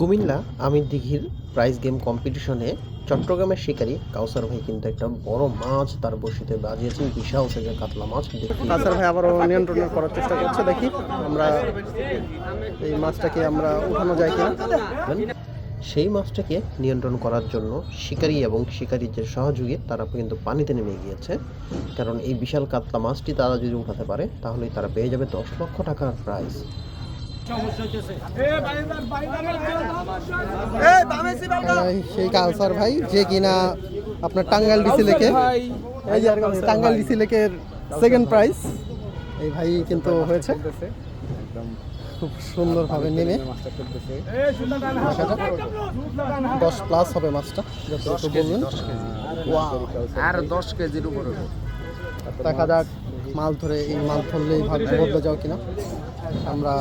কুমিল্লা আমির দিঘির prize game কম্পিটিশনে চট্টগ্রামের শিকারী কাউসার ভাই কিন্তু একটা বড় মাছ তার বসিতে বাজিয়েছেন বিশাল সাইজের কাতলা মাছ। দেখি। কাসার ভাই আবারও নিয়ন্ত্রণ করার চেষ্টা করছে দেখি আমরা এই মাছটাকে আমরা উঠানো যায় কিনা। সেই মাছটাকে নিয়ন্ত্রণ করার জন্য শিকারী এবং শিকারীর যে সহযোগী তারা কিন্তু পানিতে নেমে গিয়েছে। কারণ এই বিশাল কাতলা মাছটি তারা যদি উঠাতে পারে তাহলেই তারা পেয়ে যাবে দশ লক্ষ টাকার প্রাইজ সেই কালসার ভাই যে কিনা আপনার টাঙ্গাইল ডিসি লেকে। এই টাঙ্গাইল ডিসি লেকের সেকেন্ড প্রাইজ এই ভাই কিন্তু হয়েছে। খুব সুন্দরভাবে নেমে। দশ প্লাস হবে মাছটা যতটুকু বলবেন Wow! আর দশ কেজির উপরে দেখা যাক মাল ধরে এই মাছ ধরলেই ভাগ্য বদলে যাও কিনা। আমরা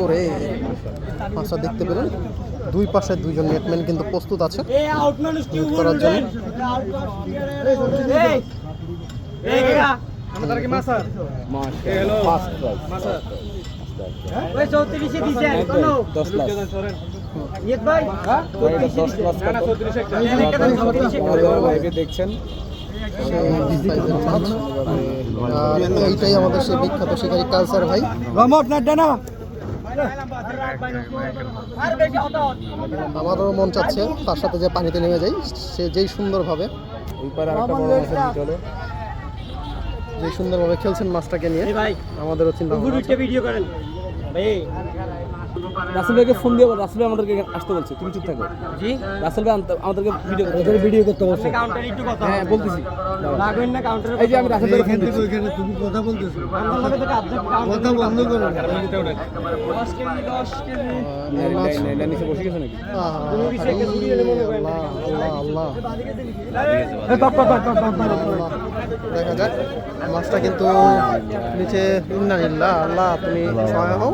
ওরে মাছটা দেখতে পেলেন। দুই পাশে দুইজন নেটম্যান কিন্তু প্রস্তুত আছে। করার জন্য। দেখছেন। এইটাই আমাদের সেই বিখ্যাত শিকারী কালচার ভাই। আমারও মন চাচ্ছে তার সাথে যে পানিতে নেমে যাই সে যেই সুন্দরভাবে। ওই পারে আরেকটা বড় মাছের দিতে যেই সুন্দরভাবে খেলছেন মাছটাকে নিয়ে ভাই আমাদেরও চিন্তা। ভিডিও করেন। ভাই রাসেল ভাইকে ফোন দিয়ে রাসেল ভাই আমাদেরকে আসতে বলছে তুমি চুপ থাকো। জি? রাসেল ভাই আমাদেরকে ভিডিও করতে ভিডিও করতে বলছে। কাউন্টার একটু কথা হ্যাঁ বলতেছি। রাখবেন না কাউন্টারে এই যে আমি রাসেল ভাইকে ফোন দিচ্ছি। তুমি কথা বলতেছো। আমার লগে থেকে আপডেট কথা বন্ধ করো। 10 কেজি 10 কেজি। নিচে বসে গেছে নাকি? আহা, আল্লাহ আল্লাহ আল্লাহ দেখা যাক। মাছটা কিন্তু নিচে ইন্নানিল্লাহ আল্লাহ তুমি সহায় হও।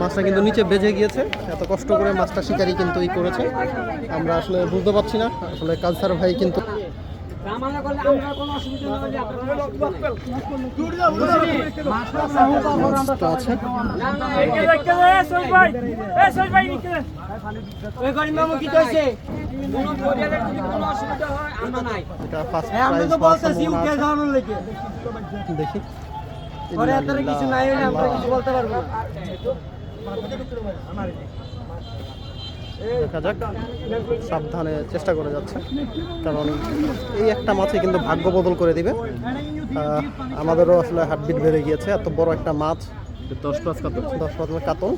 মাছটা কিন্তু নিচে বেজে গিয়েছে। এত কষ্ট করে মাছটা শিকারি কিন্তু ই করেছে। আমরা আসলে বুঝতে পারছি না। আসলে কালসার ভাই কিন্তু রামানা করলে আমরা কোনো অসুবিধা না হলে দেখি। কিছু নাই হলে আমরা কিছু বলতে পারব না। দেখা যাক। সাবধানে চেষ্টা করে যাচ্ছে। কারণ এই একটা মাছই কিন্তু ভাগ্য বদল করে দিবে। আমাদেরও আসলে হার্টবিট বেড়ে গিয়েছে। এত বড় একটা মাছ। দশ প্লাস কত দশ পাঁচ কাতল।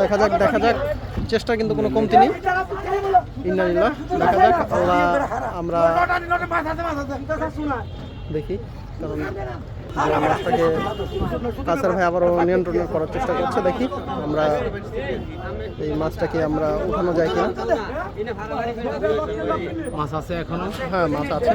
দেখা যাক দেখা যাক। চেষ্টা কিন্তু কোনো কমতি নেই। ইন্নানিল্লাহ দেখা যাক। আল্লাহ আমরা দেখি। কারণ মাছটাকে কাছের ভাই আবারও নিয়ন্ত্রণ করার চেষ্টা করছে দেখি আমরা এই মাছটাকে আমরা উঠানো যায় কিনা। মাছ আছে এখনও? হ্যাঁ মাছ আছে।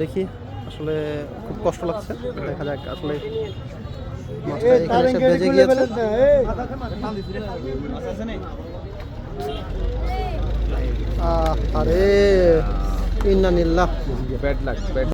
দেখি। আসলে খুব কষ্ট লাগছে। দেখা যাক আসলে মাছটা এখানে এসে বেজে গিয়েছে। আরে ইন্নানিল্লাহ। Bad luck bad